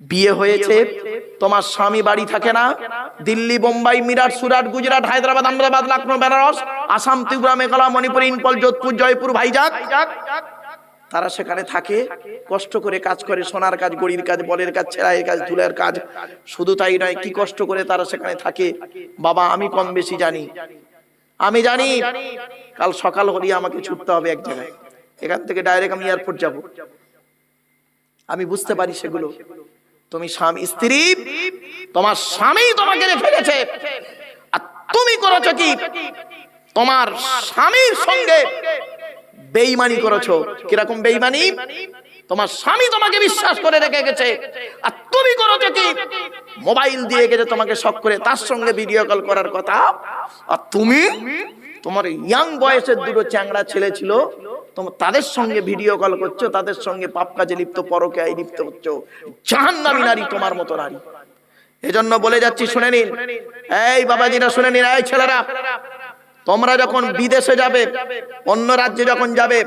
বিয়ে হয়েছে তোমার স্বামী বাড়ি থাকে না। দিল্লি বোম্বাই মিরাট সুরাট গুজরাট হায়দ্রাবাদ আহমেদাবাদ লখনৌ বেনারস আসাম ত্রিপুরা মেঘালয় মণিপুর ইম্ফল যোধপুর জয়পুর ভাইজাক। তারা সেখানে থাকে কষ্ট করে কাজ করে সোনার কাজ গড়ির কাজ বলের কাজ ছেড়াইয়ের কাজ ধুলের কাজ। শুধু তাই নয় কি কষ্ট করে তারা সেখানে থাকে। বাবা আমি কম বেশি জানি। আমি জানি কাল সকাল হলেই আমাকে ছুটতে হবে এক জায়গায়। এখান থেকে ডাইরেক্ট আমি এয়ারপোর্ট যাব। আমি বুঝতে পারি সেগুলো। তুমি স্বামী, স্ত্রী, তোমার স্বামী তোমাকে গেছে। আর তুমি করেছ কি? তোমার স্বামীর সঙ্গে বেইমানি করেছ। কীরকম বেইমানি? তোমার স্বামী তোমাকে বিশ্বাস করে রেখে গেছে। আর তুমি করেছ কি? মোবাইল দিয়ে গেছে তোমাকে শখ করে, তার সঙ্গে ভিডিও কল করার কথা। আর তুমি তোমার ইয়াং বয়সের দুটো চ্যাংড়া ছেলে ছিল তোমার তাদের সঙ্গে ভিডিও কল করছ, তাদের সঙ্গে পাপ কাজে লিপ্ত, পরকে লিপ্ত হচ্ছ। জাহান্নামী নারী তোমার মতো নারী। এজন্য বলে যাচ্ছি, শুনে নিন। এই বাবাজিরা, শুনে নিন, এই ছেলেরা। তোমরা যখন বিদেশে যাবে, অন্য রাজ্যে যখন যাবে,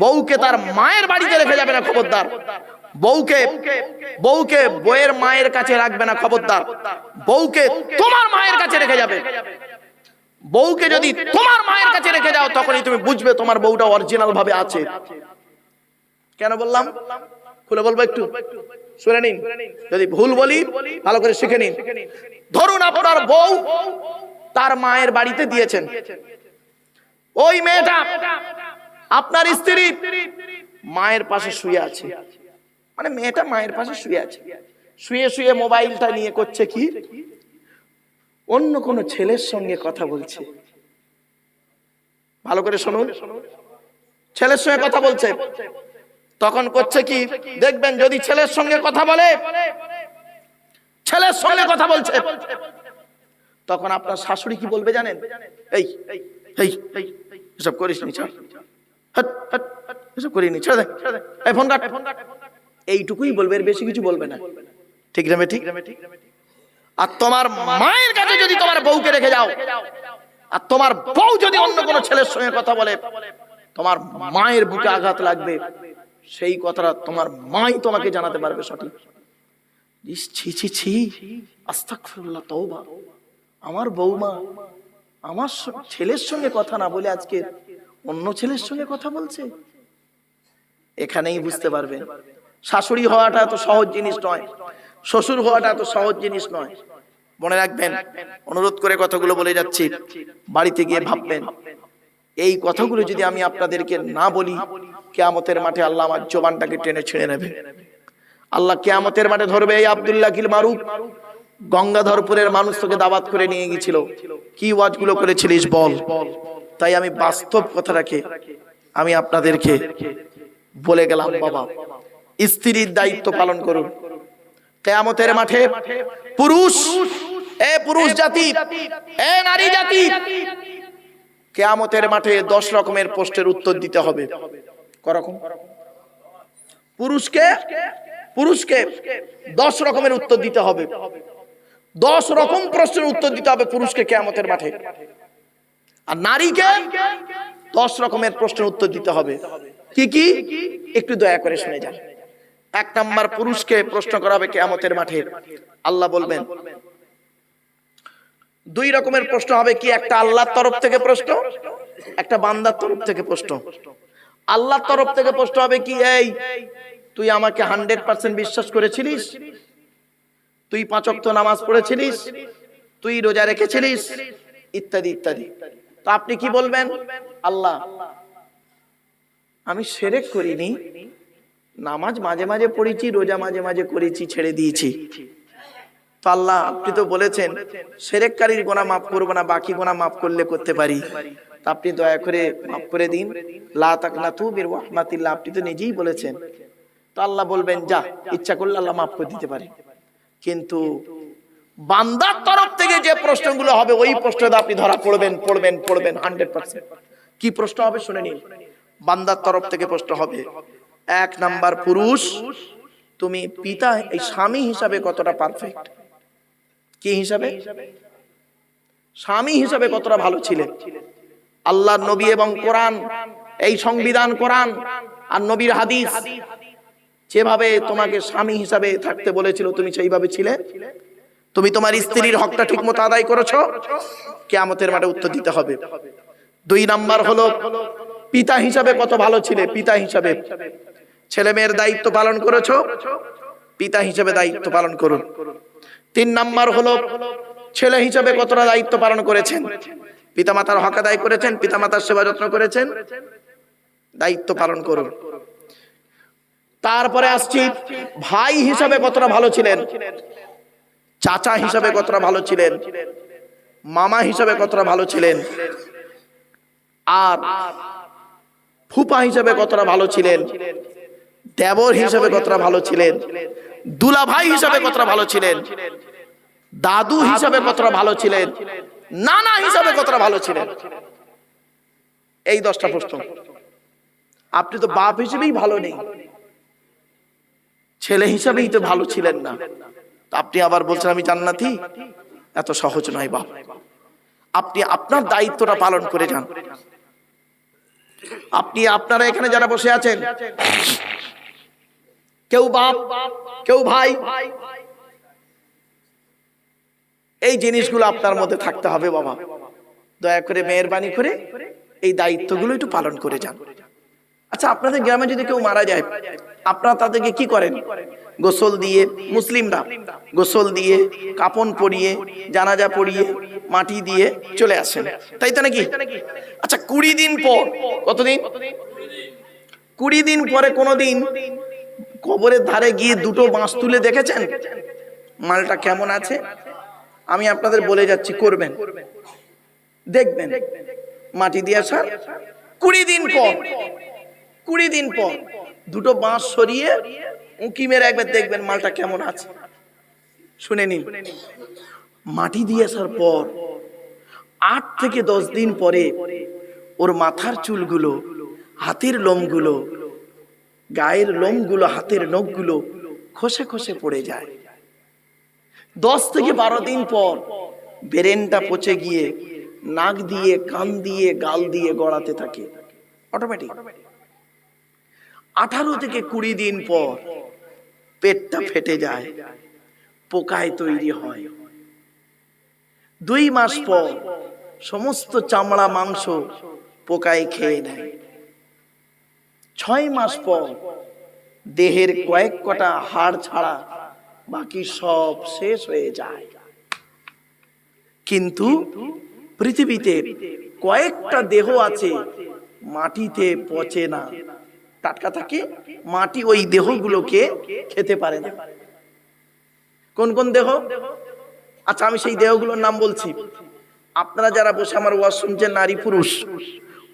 বউকে তার মায়ের বাড়িতে রেখে যাবে না, খবরদার। বউকে বউকে বউয়ের মায়ের কাছে রাখবে না, খবরদার। বউকে তোমার মায়ের কাছে রেখে যাবে। বউকে যদি তোমার মায়ের কাছে রেখে যাও তখনই তুমি বুঝবে তোমার বউটা অরিজিনাল ভাবে আছে। কেন বললাম? খুলে বলব একটু। শুনে নিন। যদি ভুল বলি, ভালো করে শিখে নিন। ধরুন আপনার বউ তার মায়ের বাড়িতে দিয়েছেন। ওই মেয়েটা আপনার স্ত্রী মায়ের পাশে শুয়ে আছে। মানে মেয়েটা মায়ের পাশে শুয়ে আছে। শুয়ে শুয়ে মোবাইলটা নিয়ে করছে কি? অন্য কোন ছেলের সঙ্গে কথা বলছে। ভালো করে শুনুন। ছেলের সঙ্গে কথা বলছে। তখন করছে কি? দেখবেন যদি ছেলের সঙ্গে কথা বলে, ছেলের সঙ্গে কথা বলছে। তখন আপনার শাশুড়ি কি বলবে জানেন? এই এই এসব করিস নি এসব করিনি ছেড়ে দে। এই ফোন কাট। এইটুকুই বলবে, এর বেশি কিছু বলবে না। ঠিক রে ঠিক? আর তোমার মায়ের কাছে যদি তোমার বউকে রেখে যাও, আর তোমার বউ যদি অন্য কোনো ছেলের সঙ্গে কথা বলে, তোমার মায়ের বুকে আঘাত লাগবে। সেই কথাটা তোমার মাই তোমাকে জানাতে পারবে সঠিক। ছি ছি ছি। আস্তাগফিরুল্লাহ, তওবা। আমার বৌমা আমার ছেলের সঙ্গে কথা না বলে আজকে অন্য ছেলের সঙ্গে কথা বলছে? এখানেই বুঝতে পারবেন শাশুড়ি হওয়াটা এত সহজ জিনিস নয়। শ্বশুর হওয়াটা এত সহজ জিনিস নয়। মনে রাখবেন, অনুরোধ করে কথাগুলো বলে যাচ্ছি, বাড়িতে গিয়ে ভাববেন। এই কথাগুলো যদি আমি আপনাদেরকে না বলি, কেয়ামতের মাঠে আল্লাহ আমার জবানটাকে টেনে ছেড়ে নেবে। আল্লাহ কেয়ামতের মাঠে ধরবে এই আব্দুল্লাহ কিল মারুফ। গঙ্গাধরপুরের মানুষ তোকে দাবাত করে নিয়ে গেছিল কি ওয়াজগুলো করেছিলিস বল? তাই আমি বাস্তব কথা কথাটাকে আমি আপনাদেরকে বলে গেলাম, বাবা। স্ত্রীর দায়িত্ব পালন করুন। কেয়ামতের মাঠে পুরুষ এ পুরুষ জাতি, এ নারী জাতি, কেয়ামতের মাঠে দশ রকমের প্রশ্নের উত্তর দিতে হবে। করকম? পুরুষকে পুরুষকে দশ রকমের উত্তর দিতে হবে। দশ রকম প্রশ্নের উত্তর দিতে হবে পুরুষকে কেয়ামতের মাঠে। আর নারীকে দশ রকমের প্রশ্নের উত্তর দিতে হবে। কি কি? একটু দয়া করে শুনে যান। এক নাম্বার পুরুষকে প্রশ্ন করা হবে কেয়ামতের মাঠে। আল্লাহ বলবেন দুই রকমের প্রশ্ন হবে, কি একটা আল্লাহর তরফ থেকে প্রশ্ন, একটা বান্দার তরফ থেকে প্রশ্ন। আল্লাহর তরফ থেকে প্রশ্ন হবে কি, এই, তুই আমাকে হান্ড্রেড পার্সেন্ট বিশ্বাস করেছিলিস? তুই পাঁচক্ত নামাজ পড়েছিলিস? তুই রোজা রেখেছিলিস? ইত্যাদি ইত্যাদি। তো আপনি কি বলবেন? আল্লাহ, আমি সেরেক করিনি। নামাজ মাঝে মাঝে পড়েছি, রোজা মাঝে মাঝে করেছি, ছেড়ে দিয়েছি। আল্লাহ আপনি তো বলেছেন, সেরেককারীর গোনা মাফ করব না, বাকি গোনা মাফ করলে করতে পারি। আপনি দয়া করে মাফ করে দিন। আপনি তো নিজেই বলেছেন। তো আল্লাহ বলবেন, যা, ইচ্ছা করলে আল্লাহ মাফ করে দিতে পারে। কিন্তু বান্দার তরফ থেকে যে প্রশ্নগুলো হবে, ওই প্রশ্নটা আপনি ধরা পড়বেন পড়বেন পড়বেন, হান্ড্রেড পার্সেন্ট। কি প্রশ্ন হবে শুনে নিন। বান্দার তরফ থেকে প্রশ্ন হবে, এক নাম্বার পুরুষ, তুমি পিতা, এই স্বামী হিসাবে কতটা পারফেক্ট কি হিসাবে? স্বামী হিসাবে কতটা ভালো ছিলেন? আল্লাহ নবী এবং কোরআন এই সংবিধান কোরআন আর নবীর হাদিস যেভাবে তোমাকে স্বামী হিসাবে থাকতে বলেছিল তুমি সেইভাবে ছিলে? তুমি তোমার স্ত্রীর হকটা ঠিক মতো আদায় করেছ? কেয়ামতের মাঠে উত্তর দিতে হবে। দুই নাম্বার হলো পিতা হিসাবে কত ভালো ছিলে? পিতা হিসাবে। ছেলে মেয়ের দায়িত্ব পালন করেছ? পিতা হিসাবে দায়িত্ব পালন করুন। তিন নাম্বার হলো, ছেলে হিসাবে কতটা দায়িত্ব পালন করেছেন? পিতামাতার হক আদায় করেছেন, পিতামাতার সেবা যত্ন করেছেন? দায়িত্ব পালন করুন। তারপরে আসছি, ভাই হিসাবে কতটা ভালো ছিলেন? চাচা হিসাবে কতটা ভালো ছিলেন? মামা হিসাবে কতটা ভালো ছিলেন? আর ফুপা হিসাবে কতটা ভালো ছিলেন? দেবর হিসাবে কতটা ভালো ছিলেন? দুলা ভাই হিসাবে কতটা ভালো ছিলেন? দাদু হিসাবে কতটা ভালো ছিলেন? নানা হিসাবে কতটা ভালো ছিলেন? এই দশটা প্রশ্ন। আপনি তো বাপ হিসেবেই ভালো নেই। ছেলে হিসাবেই তো ভালো ছিলেন না। আপনি আবার বলছেন আমি জান্নাতি? এত সহজ নয় বাপ। আপনি আপনার দায়িত্বটা পালন করে যান। আপনি আপনারা এখানে যারা বসে আছেন কেউ বাপ, কেউ ভাই। এই জিনিসগুলো আপনার মধ্যে থাকতে হবে বাবা। দয়া করে মেহরবানি করে এই দায়িত্বগুলো একটু পালন করে যান। আচ্ছা আপনাদের গ্রামে যদি কেউ মারা যায়, আপনারা তাদেরকে কি করেন? গোসল দিয়ে মুসলিমরা গোসল দিয়ে কাপন পরিয়ে, জানাজা পরিয়ে মাটি দিয়ে চলে আসেন। তাই তো নাকি? আচ্ছা কুড়ি দিন পর, কতদিন? কুড়ি দিন পরে কোনোদিন কবরের ধারে গিয়ে দুটো বাঁশ তুলে দেখেছেন? মালটা কেমন আছে? আমি আপনাদের বলে যাচ্ছি, করবেন। দেখবেন। মাটি দিয়ে আসার কুড়ি দিন পর, কুড়ি দিন পর দুটো বাঁশ সরিয়ে উঁকি মেরে একবার দেখবেন মালটা কেমন আছে। শুনে নিন। মাটি দিয়ে আসার পর আট থেকে দশ দিন পরে ওর মাথার চুলগুলো, হাতের লোমগুলো গায়ের লোমগুলো, হাতের নখগুলো খসে খসে পড়ে যায়। দশ থেকে বারো দিন পর বেরেনটা পচে গিয়ে নাক দিয়ে, কান দিয়ে, গাল দিয়ে গড়াতে থাকে। অটোমেটিক আঠারো থেকে কুড়ি দিন পর পেটটা ফেটে যায়, পোকায় তৈরি হয়। দুই মাস পর সমস্ত চামড়া, মাংস পোকায় খেয়ে নেয়। ছয় মাস পর দেহের কয়েক কটা হাড় ছাড়া বাকি সব শেষ হয়ে যায়। কিন্তু পৃথিবীতে কয়েকটা দেহ আছে, মাটিতে পচে না। টাটকা থাকে মাটি ওই দেহগুলোকে খেতে পারে না। কোন কোন দেহ? আচ্ছা আমি সেই দেহগুলোর নাম বলছি। আপনারা যারা বসে আমার ওয়াজ শুনছেন, নারী পুরুষ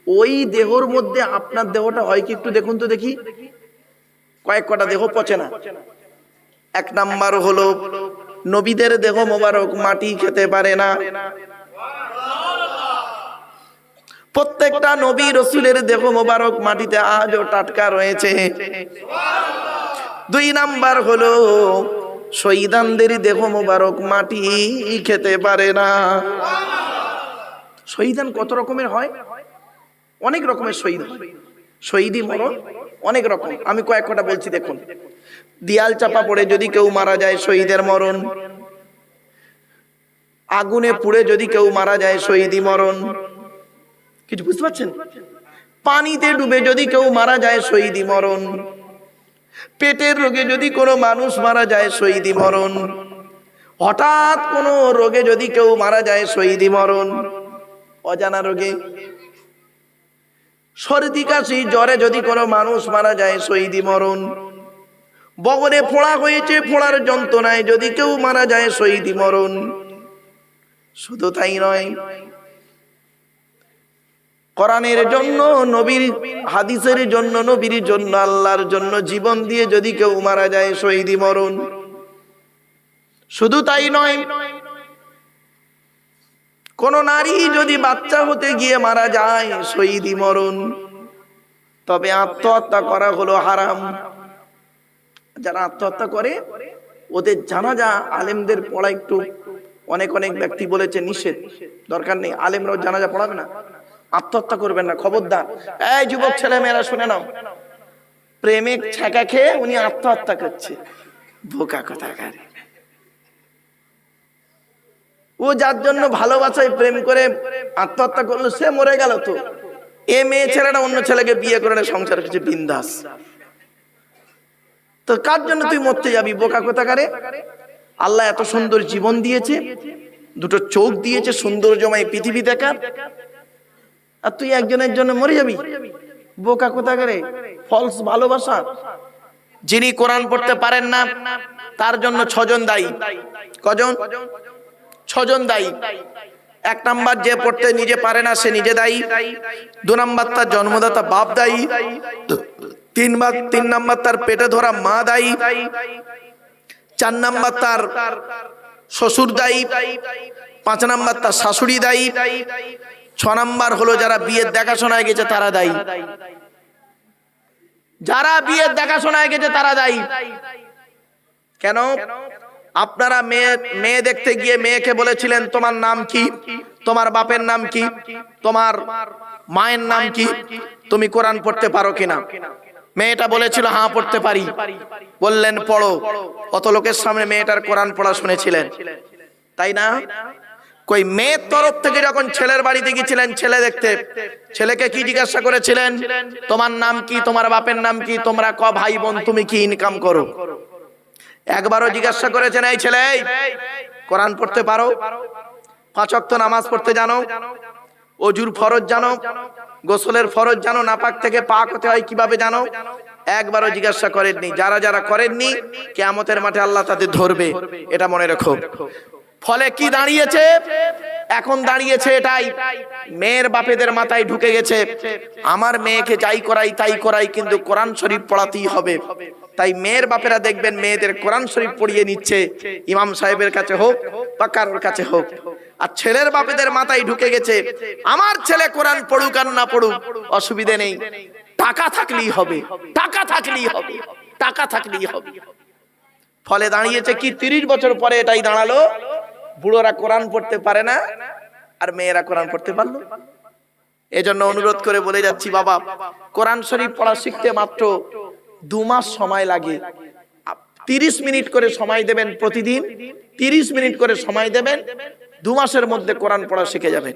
ওই দেহর মধ্যে আপনার দেহটা হয় কি একটু দেখুন তো দেখি। কয়েক কটা দেহ পচে না। এক নাম্বার হলো, নবীদের দেহ মোবারক, মাটি খেতে পারে না। প্রত্যেকটা নবী রসুলের দেহ মোবারক, মাটিতে আজও টাটকা রয়েছে। দুই নাম্বার হলো শহীদানদের দেহ মোবারক, মাটি খেতে পারে না। শহীদান কত রকমের হয়? অনেক রকমের শহীদ হয়। শহীদি মরণ অনেক রকম। আমি কয়েক কটা বলছি, দেখুন। দিয়াল চাপা পড়ে যদি কেউ মারা যায় শহীদের মরণ। আগুনে পুড়ে যদি কেউ মারা যায় শহীদি মরণ। কিছু বুঝতে পারছেন? পানিতে ডুবে যদি কেউ মারা যায় শহীদি মরণ। পেটের রোগে যদি কোনো মানুষ মারা যায় শহীদি মরণ। হঠাৎ কোনো রোগে যদি কেউ মারা যায় শহীদি মরণ। অজানা রোগে সর্দি কাশি, জ্বরে যদি কোনো মানুষ মারা যায় শহীদি মরণ। বগরে ফোড়া হয়েছে, ফোড়ার যন্ত্রণায় যদি কেউ মারা যায় শহীদি মরণ। শুধু তাই নয়, কোরআনের জন্য, নবীর হাদিসের জন্য, নবীর জন্য, আল্লাহর জন্য জীবন দিয়ে যদি কেউ মারা যায় শহীদি মরণ। শুধু তাই নয় কোন নারী যদি বাচ্চা হতে গিয়ে মারা যায় শহীদি মরণ। তবে আত্মহত্যা করা হলো হারাম। যারা আত্মহত্যা করে, ওদের জানাজা আলেমদের পড়া একটু, অনেক অনেক ব্যক্তি বলেছে নিষেধ। দরকার নেই, আলেমরাও জানাজা পড়াবে না। আত্মহত্যা করবেন না, খবরদার। এই যুবক ছেলে মেয়েরা শুনে নাও। প্রেমে ছ্যাঁকা খেয়ে উনি আত্মহত্যা করছে। বোকা কথা ও যার জন্য ভালোবাসায় প্রেম করে আত্মহত্যা করল, সে মরে গেল তো। এ মেয়ে ছেলেটা অন্য ছেলেকে বিয়ে করে সংসার করছে বিন্দাস। তো কার জন্য তুই মরতে যাবি? বোকা কোথাকারে? আল্লাহ এত সুন্দর জীবন দিয়েছে, দুটো চোখ দিয়েছে, সৌন্দর্যময় পৃথিবী দেখার আর তুই একজনের জন্য মরে যাবি? বোকা কোথাকারে? ফলস ভালোবাসা। যিনি কোরআন পড়তে পারেন না, তার জন্য ছজন দায়ী। কজন? ছজন দায়ী। এক নাম্বার যে পড়তে নিজে পারে না, সে নিজে দায়ী। দু নাম্বার তার জন্মদাতা বাপ দায়ী। তিনবার তিন নাম্বার তার পেটে ধরা মা দায়ী। চার নাম্বার তার শ্বশুর দায়ী। পাঁচ নাম্বার তার শাশুড়ি দায়ী। ছ নাম্বার হলো যারা বিয়ের দেখাশোনায় গেছে, তারা দায়ী। যারা বিয়ের দেখাশোনায় গেছে, তারা দায়ী। কেন? আপনারা মেয়ে মেয়ে দেখতে গিয়ে মেয়েকে বলেছিলেন, তোমার নাম কি? তোমার বাপের নাম কি? তোমার মায়ের নাম কি? তুমি কোরআন পড়তে পারো কিনা? মেয়েটা বলেছিল হ্যাঁ পড়তে পারি। বললেন, পড়ো। অত লোকের সামনে মেয়েটার কোরআন পড়া শুনেছিলেন। তাই না? কই, মেয়ের তরফ থেকে যখন ছেলের বাড়িতে গিয়েছিলেন ছেলে দেখতে, ছেলেকে কি জিজ্ঞাসা করেছিলেন? তোমার নাম কি? তোমার বাপের নাম কি? তোমরা ক ভাই বোন, তুমি কি ইনকাম করো? একবারও জিজ্ঞাসা করেছেন, এই ছেলে, কোরআন পড়তে পারো? পাঁচ ওয়াক্ত নামাজ পড়তে জানো? অজুর ফরজ জানো? গোসলের ফরজ জানো? নাপাক থেকে পাক হতে হয় কীভাবে জানো? একবারও জিজ্ঞাসা করেননি। যারা যারা করেননি, কেয়ামতের মাঠে আল্লাহ তাদের ধরবে। এটা মনে রেখো। ফলে কি দাঁড়িয়েছে? এখন দাঁড়িয়েছে এটাই। মেয়ের বাপেদের মাথায় ঢুকে গেছে। আমার মেয়েকে যাই করাই, তাই করাই, কিন্তু কোরআন শরীফ পড়াতেই হবে। তাই মেয়ের বাপেরা দেখবেন মেয়েদের কোরআন শরীফ পড়িয়ে নিচ্ছে। ইমাম সাহেবের কাছে হোক বা কারোর কাছে হোক। আর ছেলের বাপেদের মাথায় ঢুকে গেছে, আমার ছেলে কোরআন পড়ুক আর না পড়ুক, অসুবিধে নেই। টাকা থাকলেই হবে, টাকা থাকলেই হবে, টাকা থাকলেই হবে। ফলে দাঁড়িয়েছে কি, তিরিশ বছর পরে এটাই দাঁড়াল। বুড়োরা কোরআন পড়তে পারে না, আর মেয়েরা কোরআন পড়তে পারল। এজন্য অনুরোধ করে বলে যাচ্ছি, বাবা, কোরআন শরীফ পড়া শিখতে মাত্র দু মাস সময় লাগে। তিরিশ মিনিট করে সময় দেবেন প্রতিদিন, তিরিশ মিনিট করে সময় দেবেন, দু মাসের মধ্যে কোরআন পড়া শিখে যাবে।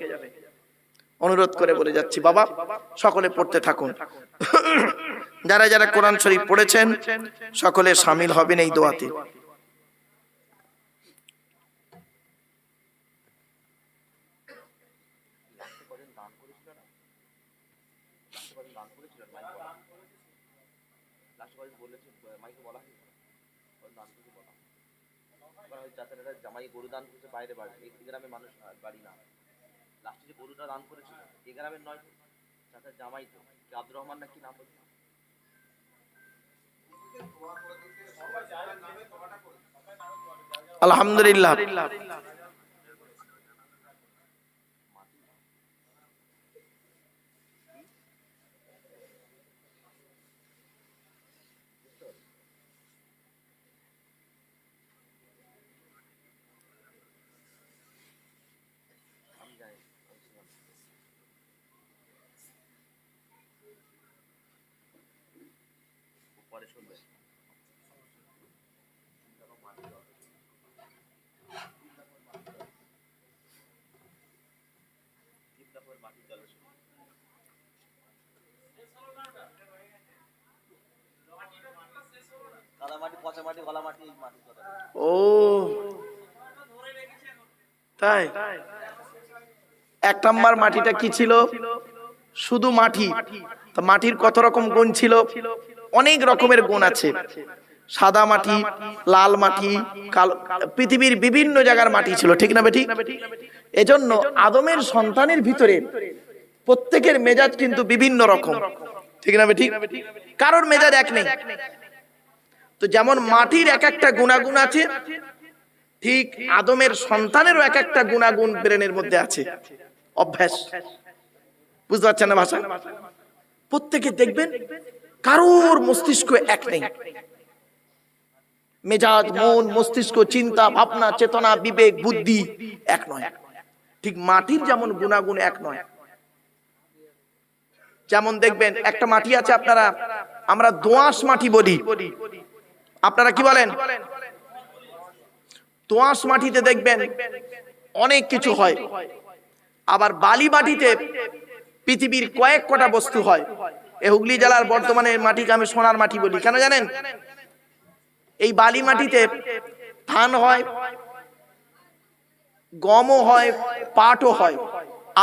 অনুরোধ করে বলে যাচ্ছি, বাবা, সকলে পড়তে থাকুন। যারা যারা কোরআন শরীফ পড়েছেন, সকলে সামিল হবেন এই দোয়াতে। বাইরে বাড়ি এই গ্রামে মানুষ বাড়ি না। লাস্টে যে গরুটা দান করেছিল, এ গ্রামের নয় তো? চাচার জামাই তো। কি আব্দুর রহমান নাকি নাম বলছে? আলহামদুলিল্লাহ। পরে শুনবে। ও। তাই? এক নাম্বার মাটিটা কি ছিল? শুধু মাটি। মাটির কত রকম গুণ ছিল? অনেক রকমের গুণ আছে। সাদা মাটি লাল মাটি কালো পৃথিবীর বিভিন্ন জায়গার মাটি ছিল ঠিক না বেটি এজন্য আদমের সন্তানের ভিতরে প্রত্যেকের মেজাজ কিন্তু বিভিন্ন রকম। ঠিক না বেটি কারোর মেজাজ এক নেই। তো যেমন মাটির এক একটা গুণাগুণ আছে ঠিক আদমের সন্তানেরও এক একটা গুণাগুণ ব্রেনের মধ্যে আছে। অভ্যাস। বুঝতে পারছেন না ভাষা? প্রত্যেকে দেখবেন কারোর মস্তিষ্ক এক নেই। মেজাজ, মন, মস্তিষ্ক, চিন্তা, ভাবনা, চেতনা, বিবেক, বুদ্ধি এক নয়। ঠিক মাটির যেমন গুণাগুণ এক নয়। যেমন দেখবেন, একটা মাটি আছে আপনারা, আমরা দোআঁশ মাটি বলি। আপনারা কি বলেন? দোআঁশ মাটিতে দেখবেন অনেক কিছু হয়। আবার বালি মাটিতে পৃথিবীর কয়েক কটা বস্তু হয়। এ হুগলি জেলার বর্তমানে মাটিকে আমি সোনার মাটি বলি। কেন জানেন? এই বালি মাটিতে ধান হয়, গমও হয়, পাটও হয়,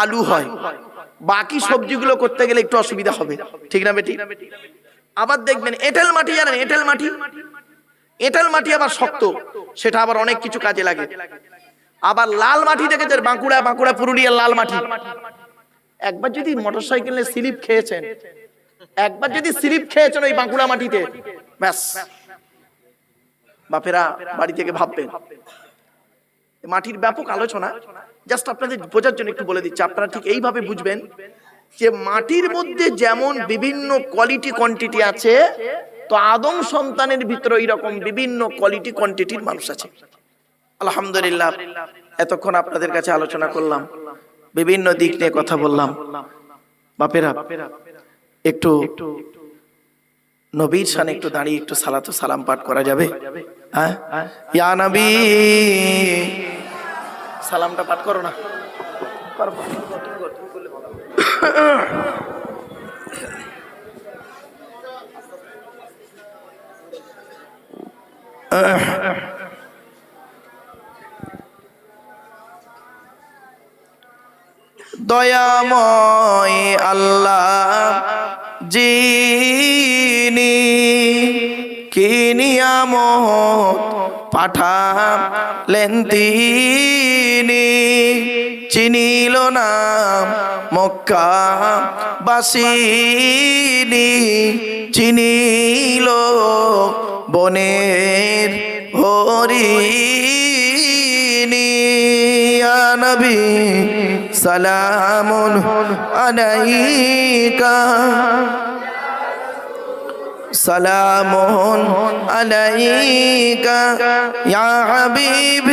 আলু হয়। বাকি সবজিগুলো করতে গেলে একটু অসুবিধা হবে। ঠিক না বেটি? আবার দেখবেন, এঁটেল মাটি জানেন? এঁটেল মাটি? এঁটেল মাটি আবার শক্ত, সেটা আবার অনেক কিছু কাজে লাগে। আবার লাল মাটি দেখেছেন বাঁকুড়া বাঁকুড়া, পুরুলিয়ার লাল মাটি। একবার যদি মোটর সাইকেলে স্লিপ খেয়েছেন একবার যদি স্লিপ খেয়েছেন ওই বাঁকুড়া মাটিতে ব্যাস। বাপেরা বাড়ি থেকে ভাববেন। মাটির ব্যাপক আলোচনা জাস্ট আপনাদের বোঝার জন্য একটু বলে দিচ্ছি। আপনারা ঠিক এইভাবে বুঝবেন যে মাটির মধ্যে যেমন বিভিন্ন কোয়ালিটি কোয়ান্টিটি আছে তো আদম সন্তানের ভিতরে এরকম বিভিন্ন কোয়ালিটি কোয়ান্টিটির মানুষ আছে। আলহামদুলিল্লাহ। এতক্ষণ আপনাদের কাছে আলোচনা করলাম। বিভিন্ন দিক নিয়ে কথা বললাম। বাপেরা একটু নবীর সানে একটু দাঁড়িয়ে একটু সালাতু সালাম পাঠ করা যাবে হ্যাঁ ইয়া নবী সালামটা পাঠ করো না করো। দয়াময় আল্লাহ জিনি কি নিয়ামত পাঠালেন তিনি। চিনিল না মক্কা বাসিনি চিনিল বনের হরিণী। নবী সালামুন আলাইকা। সালামুন আলাইকা। ইয়া হাবিব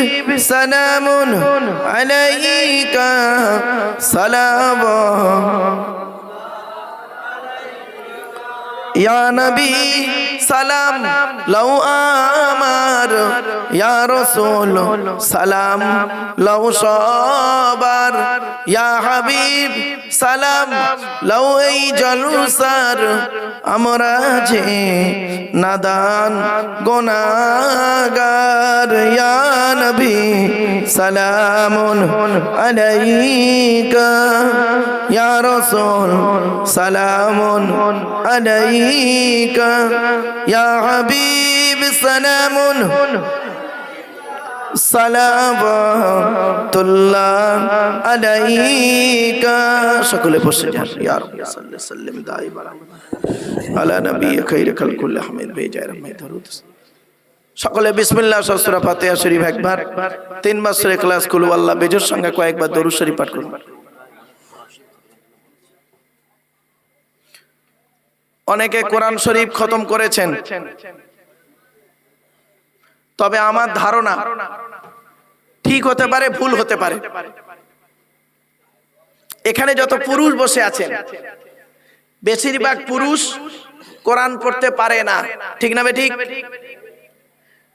সালামুন আলাইকা। সালাম। ইয়া নবী, সালাম লও আমার। ইয়া রাসূল, সালাম লও সবার। ইয়া হাবিব, সালাম লও এই জলসার। আমরা যে নাদান গোনাগার। ইয়া নবী, সালামুন আলাইকা। ইয়া রাসূল, সালামুন আলাইকা। ইয়া হাবিব সালামুন সালামাতুল্লাহ আলাইকা সকলে বসে যান ইয়া রাব্বি সাল্লি সাল্লিম দাইমা আলা নবী খাইর খালকুল আহমেদ বেজায় রহমত দরুদ সকলে বিসমিল্লাহ সূরা ফাতিহা শরীফ একবার তিনবার সূরা ইখলাস কুল আল্লাহ বেজোর সঙ্গে কয়েকবার দরুদ শরীফ পাঠ করুন অনেকে কোরআন শরীফ খতম করেছেন। তবে আমার ধারণা ঠিক হতে পারে ভুল হতে পারে। এখানে যত পুরুষ বসে আছেন বেশিরভাগ পুরুষ কোরআন পড়তে পারে না। ঠিক না ঠিক?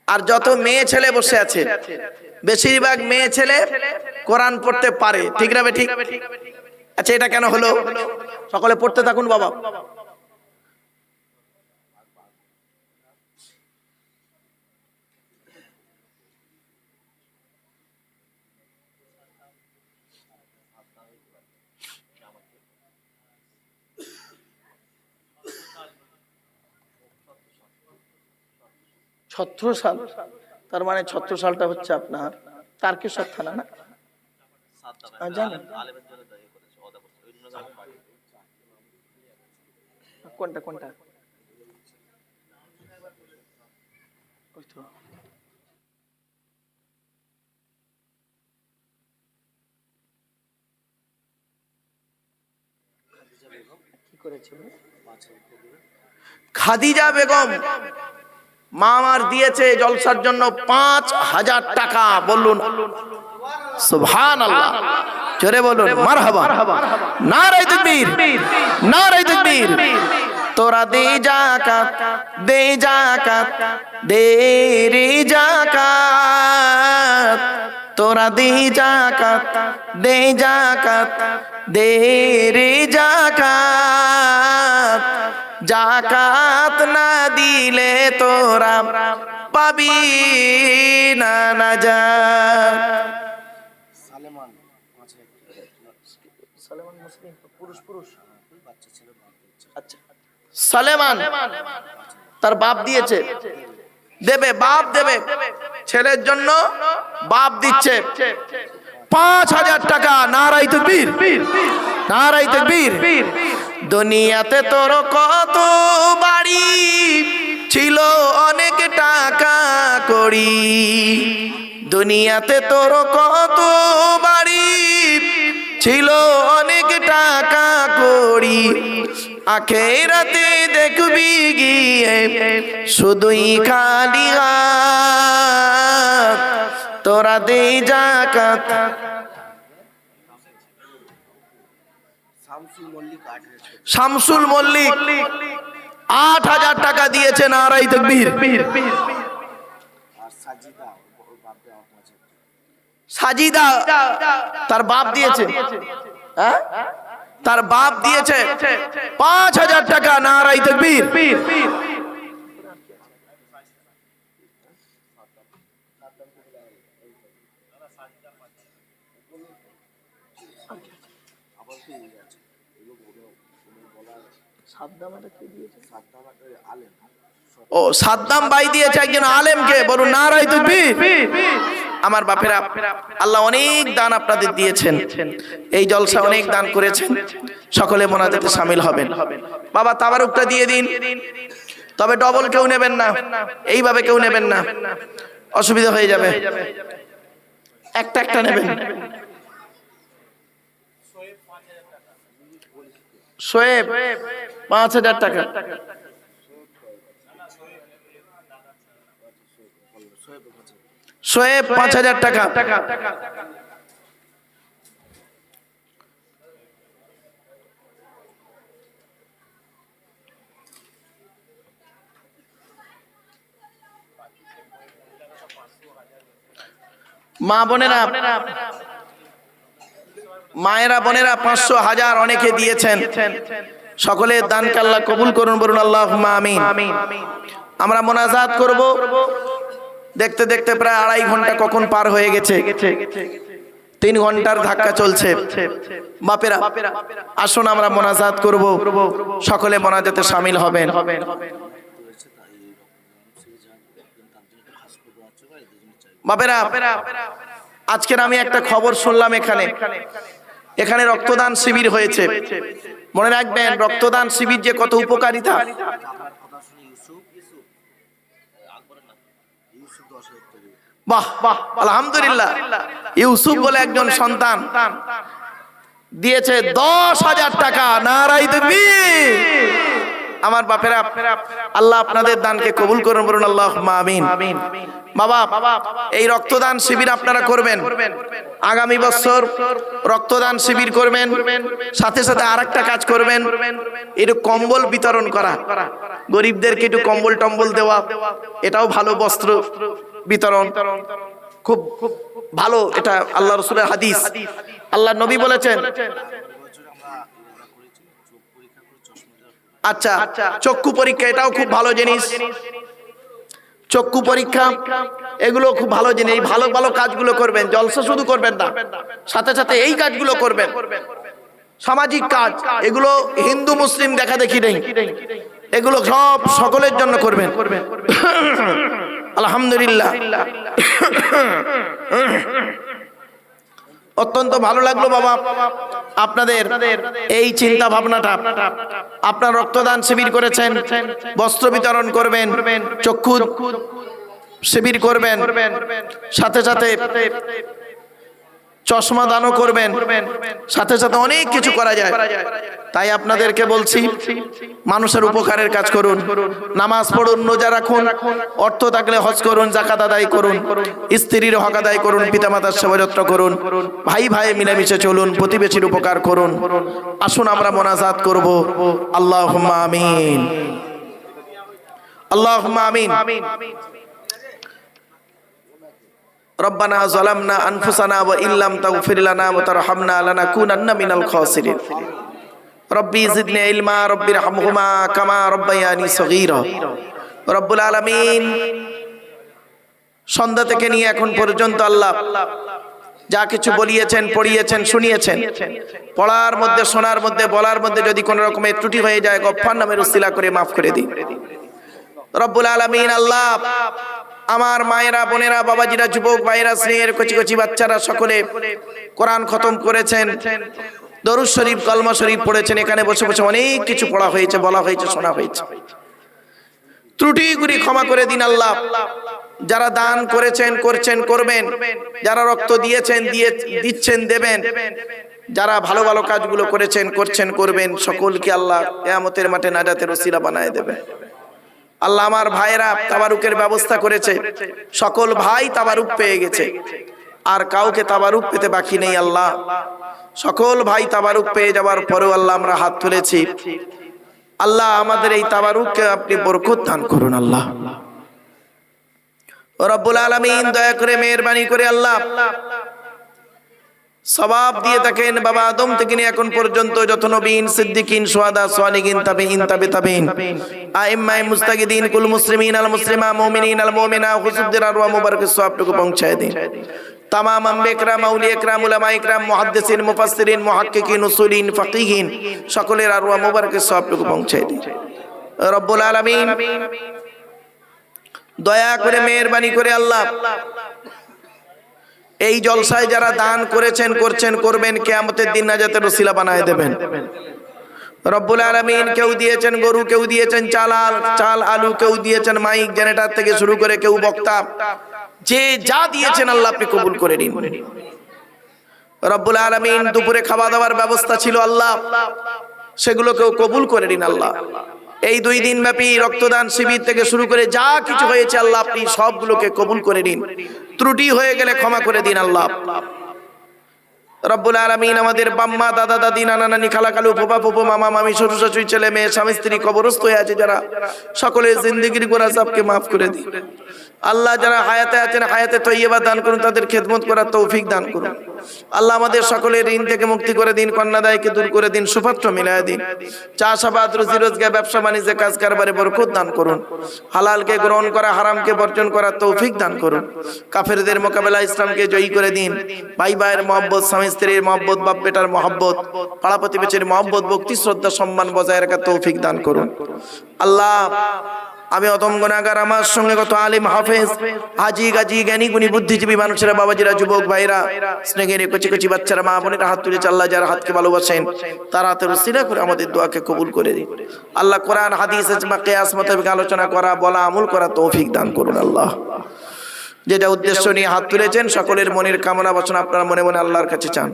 আর যত মেয়ে ছেলে বসে আছে বেশিরভাগ মেয়ে ছেলে কোরআন পড়তে পারে। ঠিক না ঠিক? আচ্ছা এটা কেন হলো? সকলে পড়তে থাকুন বাবা। ছত্রসাল তার মানে ছত্রসালটা হচ্ছে আপনার তারকেশ্বর থানা না? জানেন। কোনটা কোনটা। কি করেছিল খাদিজা বেগম। মা আমার দিয়েছে জলসার জন্য পাঁচ হাজার টাকা। বলুন সুবহান আল্লাহ জোরে বলুন মারহাবা। নারাই তাকবীর নারাই তাকবীর। তোরা দে জাকাত দে জাকাত দে রে জাকাত। তোরা দে জাকাত দে জাকাত দে রে জাকাত। জাকাত না দিলে তোরা পাবি না না যা সালেমান সালেমান মুসলিম পুরুষ পুরুষ। বাচ্চা ছেলে আচ্ছা। সালেমান তার বাপ দিয়েছে। দেবে বাপ দেবে। ছেলের জন্য বাপ দিচ্ছে। পাঁচ হাজার টাকা নারাই তকবীর। নারাই তকবীর। দুনিয়াতে তোর কত বাড়ি? ছিল অনেক টাকা করি দুনিয়াতে তোর কত বাড়ি? ছিল অনেক টাকা করি আখেরাতে দেখবি গিয়ে শুধুই খালি। তোরা দে জাকাত শামসুল মল্লিক আট হয়েছে শামসুল মল্লিক আট হাজার টাকা দিয়েছে নারাই তকবীর। সাজিদা, তার বাপ দিয়েছে। হ্যাঁ? তার বাপ দিয়েছে পাঁচ হাজার টাকা নারাই তকবীর। আলেম ও সাদ্দাম বাই দিয়েছে একজন আলেমকে বলুন নারাই তকবীর আমার বাপেরা আল্লাহ অনেক দান আপনাদের দিয়েছেন। এই জলসা অনেক দান করেছেন। সকলে মোনাজাতে সামিল হবেন। বাবা তাবারুকটা দিয়ে দিন। তবে ডবল কেউ নেবেন না। এইভাবে কেউ নেবেন না। অসুবিধা হয়ে যাবে। একটা একটা নেবেন। শোয়েব পাঁচ হাজার টাকা। শোয়েব পাঁচ হাজার টাকা। মা বোনেরা মায়েরা, বোনেরা পাঁচশো হাজার অনেকে দিয়েছেন। সকলে দান কাল্লা কবুল করুন, বলুন আল্লাহ আমিন। আমরা মোনাজাত করব। দেখতে দেখতে প্রায় আড়াই ঘণ্টা কখন পার হয়ে গেছে। তিন ঘণ্টার ধাক্কা চলছে। বাপেরা, আসুন আমরা মোনাজাত করব। সকলে মোনাজাতে সামিল হবেন। বাপেরা, আজকের আমি একটা খবর শুনলাম এখানে। এখানে রক্তদান শিবির হয়েছে। মনে রাখবেন, রক্তদান শিবির যে কত উপকারিতা। বাহ বাহ আলহামদুলিল্লাহ। ইউসুফ বলে একজন সন্তান। দিয়েছে দশ হাজার টাকা নারাই দেবী আমার বাপেরা, আল্লাহ আপনাদের দানকে কবুল করুন বলুন আল্লাহ আমিন। বাবা, এই রক্তদান শিবির আপনারা করবেন। আগামী বছর রক্তদান শিবির করবেন। সাথে সাথে আর কাজ করবেন। একটু কম্বল বিতরণ করা। গরিবদেরকে একটু কম্বল টম্বল দেওয়া। এটাও ভালো বস্ত্র বিতরণ। খুব খুব ভালো এটা আল্লাহ রসুলের হাদিস। আল্লাহ নবী বলেছেন এবছর আমরা এটা করেছি চোখ পরীক্ষা করে চশমা দেওয়ার আচ্ছা চক্ষু পরীক্ষা এটাও খুব ভালো জিনিস। চক্ষু পরীক্ষা, এগুলো খুব ভালো জিনিস। ভালো ভালো কাজগুলো করবেন, জলসা শুধু করবেন না, সাথে সাথে এই কাজগুলো করবেন। সামাজিক কাজ, এগুলো হিন্দু, মুসলিম দেখা দেখি নেই। এগুলো সব সকলের জন্য করবেন। আলহামদুলিল্লাহ। অত্যন্ত ভালো লাগল বাবা। আপনাদের এই চিন্তা ভাবনাটা আপনার রক্তদান শিবির করেছেন, বস্ত্র বিতরণ করবেন, চক্ষু শিবির করবেন। সাথে সাথে চশমা দানও করবেন। সাথে সাথে অনেক কিছু করা যায়। তাই আপনাদেরকে বলছি, মানুষের উপকারের কাজ করুন। নামাজ পড়ুন, রোজা রাখুন, অর্থ থাকলে হজ করুন জাকাত আদায় করুন, স্ত্রীর হক আদায় করুন, পিতামাতার সেবা যত্ন করুন, ভাই ভাই মিলেমিশে চলুন, প্রতিবেশীর উপকার করুন। আসুন আমরা মোনাজাত করব। আল্লাহ আমিন। আল্লাহ আমিন। রব্বানা জলামনা আনফুসানা ওয়া ইল্লাম তাগফির লানা ওয়া তারহামনা লানাকুনান্না মিনাল খাসিরিন। রব্বি জিদনি ইলমা রব্বির হামহুমা কামা রব্বায়ানি সগীরা। রব্বুল আলামিন, সন্ধ্যা থেকে নিয়ে এখন পর্যন্ত আল্লাহ যা কিছু বলিয়েছেন, পড়িয়েছেন, শুনিয়েছেন, পড়ার মধ্যে, শোনার মধ্যে, বলার মধ্যে যদি কোনো রকমের ত্রুটি হয়ে যায়, গফফার নামের উসিলা করে মাফ করে দিই রব্বুল আলামিন আল্লাহ আমার মায়েরা, বোনেরা, বাবাজিরা, যুবক ভাইরা স্নেহের কচি কচি বাচ্চারা সকলে কোরআন খতম করেছেন, দরুদ শরীফ, কলমা শরীফ পড়েছেন, এখানে বসে বসে অনেক কিছু পড়া হয়েছে, বলা হয়েছে, শোনা হয়েছে। ত্রুটিগুলি ক্ষমা করে দিন আল্লাহ। যারা দান করেছেন, করছেন, করবেন। যারা রক্ত দিয়েছেন, দিয়ে দিচ্ছেন, দেবেন। যারা ভালো ভালো কাজগুলো করেছেন, করছেন, করবেন, সকলকে আল্লাহ কেয়ামতের মাঠে নাজাতের ওসিলা বানায় দেবে। আল্লাহ আমার ভাইরা তাবারুকের ব্যবস্থা করেছে। সকল ভাই তাবারুক পেয়ে গেছে। আর কাউকে তাবারুক পেতে বাকি নেই আল্লাহ। সকল ভাই তাবারুক পেয়ে যাওয়ার পরেও আল্লাহ আমরা হাত তুলেছি। আল্লাহ আমাদের এই তাবারুককে আপনি বরকত দান করুন আল্লাহ। রব্বুল আলামিন, দয়া করে মেহেরবানি করে আল্লাহ সবাব দিয়ে থাকেন বাবা আদম থেকে নিয়ে এখন পর্যন্ত যত নবীন, সিদ্দিকিন সোয়াদা সোয়ালিগিন তাবিইন তাবে তাবিন আইম্মায়ে মুস্তাগিদিন, কুল মুসলিমিন, আল মুসলিমা, মুমিনিন, আল মুমিনা হুজুরদের আরওয়া মুবারক সওয়াবটুকু পৌঁছায় দিন। তামাম আম্বেকরাম আউলিয়া একরাম উলামা একরাম মুহাদ্দিসিন, মুফাসসিরিন, মুহাক্কিকিন, উসুলিন, ফাকিহিন, সকলের আরওয়া মুবারক সওয়াবটুকু পৌঁছায় দিন। রব্বুল আলামিন, দয়া করে, মেহেরবানি করে আল্লাহ এই জলসায় যারা দান করেছেন, করছেন, করবেন, কেয়ামতের দিন নাজাতের রসিলা বানায় দেবেন। রব্বুল আলামিন কেউ দিয়েছেন গরু, কেউ দিয়েছেন চাল চাল, আলু, কেউ দিয়েছেন মাইক, জেনারেটর থেকে শুরু করে কেউ বক্তা। যে যা দিয়েছেন আল্লাহ আপনি কবুল করে নিন। রব্বুল আলামিন দুপুরে খাওয়া দাওয়ার ব্যবস্থা ছিল আল্লাহ। সেগুলো কেউ কবুল করে নিন আল্লাহ। এই দুই দিন ব্যাপী রক্তদান শিবির থেকে শুরু করে যা কিছু হয়েছে আল্লাহ, আপনি সবগুলোকে কবুল করে নিন। ত্রুটি হয়ে গেলে ক্ষমা করে দিন আল্লাহ। রব্বুল আলমিন আমাদের বাম্মা, দাদা, দাদি, নানা, নানি, খালা কালু ফোপা ফোপো মামা, মামি, শ্বশুর, শাশুড়ি, ছেলে, মেয়ে, স্বামী, স্ত্রী, কবরস্থ হয়ে আছে যারা, সকলের জিন্দগির গোড়া সবকে মাফ করে দিন। আল্লাহ যারা হায়াতে আছেন, হায়াতে তৈয়বা দান করুন, তাদের খেদমত করার তৌফিক দান করুন। আল্লাহ আমাদের সকলের ঋণ থেকে মুক্তি করে দিন, কন্যাদায়কে দূর করে দিন, সুপাত্র মিলায় দিন। চাষাবাদ, রুজি রোজগার, ব্যবসা বাণিজ্যে কাজ কারবারে বরকত দান করুন। হালালকে গ্রহণ করা, হারামকে বর্জন করার তৌফিক দান করুন। কাফেরদের মোকাবেলা ইসলামকে জয়ী করে দিন। ভাই ভাইয়ের মহব্বত, স্বামী স্ত্রীর মহব্বত, বাপ বেটার মহব্বত, পাড়া প্রতিবেশীর মহব্বত, ভক্তি, শ্রদ্ধা, সম্মান বজায় রাখার তৌফিক দান করুন। আল্লাহ আমি অতম গুণাগার, আমার সঙ্গে কত আলিম, হাফেজ, হাজি, গাজি, জ্ঞানী, গুণী, বুদ্ধিজীবী, মানুষেরা, বাবাজিরা, যুবক ভাইরা, স্নেহের কচি কচি বাচ্চারা, মা বোনেরা হাত তুলে চাল্লা যারা হাতকে ভালোবাসেন, তারা হাতের উসিলা করে আমাদের দোয়াকে কবুল করে দিন। আল্লাহ কোরআন, হাদিস কেয়াস মোতাবেক আলোচনা করা, বলা, আমল করা তৌফিক দান করুন আল্লাহ। যেটা উদ্দেশ্য নিয়ে হাত তুলেছেন, সকলের মনের কামনা বাসনা আপনারা মনে মনে আল্লাহর কাছে চান।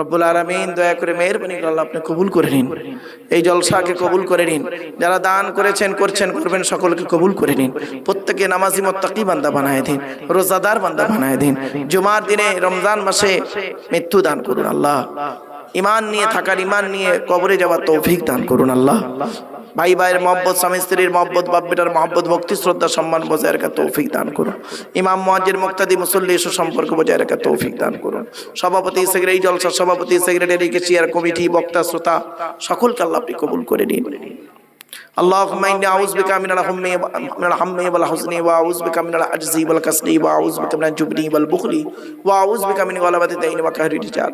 রব্বুল আলমিন, দয়া করে মেহরবানি আল্লাহ আপনি কবুল করে নিন। এই জলসাকে কবুল করে নিন। যারা দান করেছেন, করছেন, করবেন, সকলকে কবুল করে নিন। প্রত্যেকে নামাজি মোত্তাকি বান্দা বানায় দিন, রোজাদার বান্দা বানায় দিন। জুমার দিনে, রমজান মাসে মৃত্যু দান করুন আল্লাহ। ইমান নিয়ে, থাকার ইমান নিয়ে, কবরে যাওয়ার তৌফিক দান করুন আল্লাহ। ভাই ভাইয়ের মহব্বত স্বামী স্ত্রীর মহব্বত বাপ বেটার মহব্বত ভক্তি শ্রদ্ধা সম্মান বজায় রাখা তৌফিক দান করুন ইমাম মহাজের মুক্তাদি মুসল্লি সুসম্পর্ক বজায় রাখা তৌফিক দান করুন সভাপতি সেক্রেটারি জলসা সভাপতি সেক্রেটারি কেশিয়ার কমিটি বক্তা শ্রোতা সকলকে আল্লাহ আপনি কবুল করে নিন اللهم إني أعوذ بك من الهم من الهم والحزن وأعوذ بك من العجز والكسل وأعوذ بك من الجبن والبخل وأعوذ بك من غلبة الدين وقهر الرجال